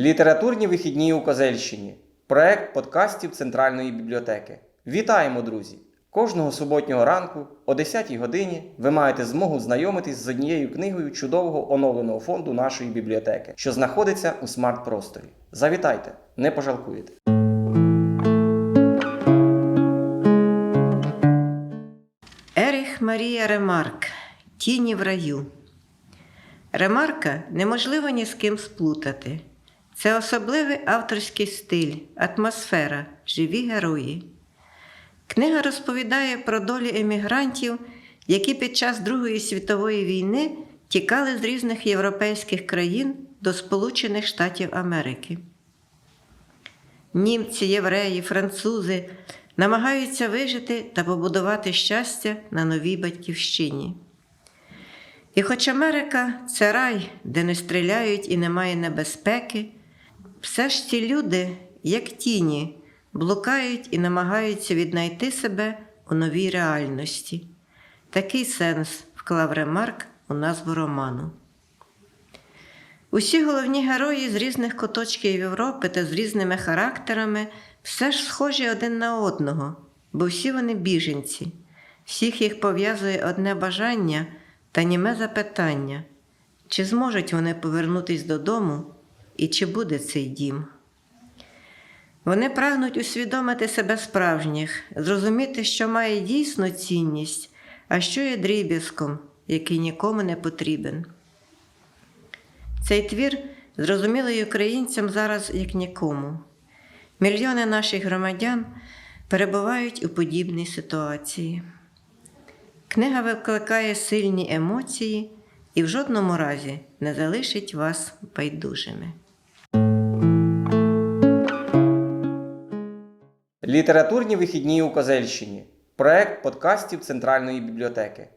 Літературні вихідні у Козельщині. Проект подкастів Центральної бібліотеки. Вітаємо, друзі! Кожного суботнього ранку о 10-й годині ви маєте змогу знайомитись з однією книгою чудового оновленого фонду нашої бібліотеки, що знаходиться у смарт-просторі. Завітайте, не пожалкуєте. Еріх Марія Ремарк Тіні в раю. Ремарка неможливо ні з ким сплутати. Це особливий авторський стиль, атмосфера, живі герої. Книга розповідає про долі емігрантів, які під час Другої світової війни тікали з різних європейських країн до Сполучених Штатів Америки. Німці, євреї, французи намагаються вижити та побудувати щастя на новій батьківщині. І хоч Америка це рай, де не стріляють і немає небезпеки, все ж ці люди, як тіні, блукають і намагаються віднайти себе у новій реальності. Такий сенс вклав Ремарк у назву роману. Усі головні герої з різних куточків Європи та з різними характерами все ж схожі один на одного, бо всі вони біженці, всіх їх пов'язує одне бажання та німе запитання, чи зможуть вони повернутися додому і чи буде цей дім. Вони прагнуть усвідомити себе справжніх, зрозуміти, що має дійсну цінність, а що є дріб'язком, який нікому не потрібен. Цей твір зрозумілий українцям зараз як нікому. Мільйони наших громадян перебувають у подібній ситуації. Книга викликає сильні емоції і в жодному разі не залишить вас байдужими. Літературні вихідні у Козельщині. Проект подкастів Центральної бібліотеки.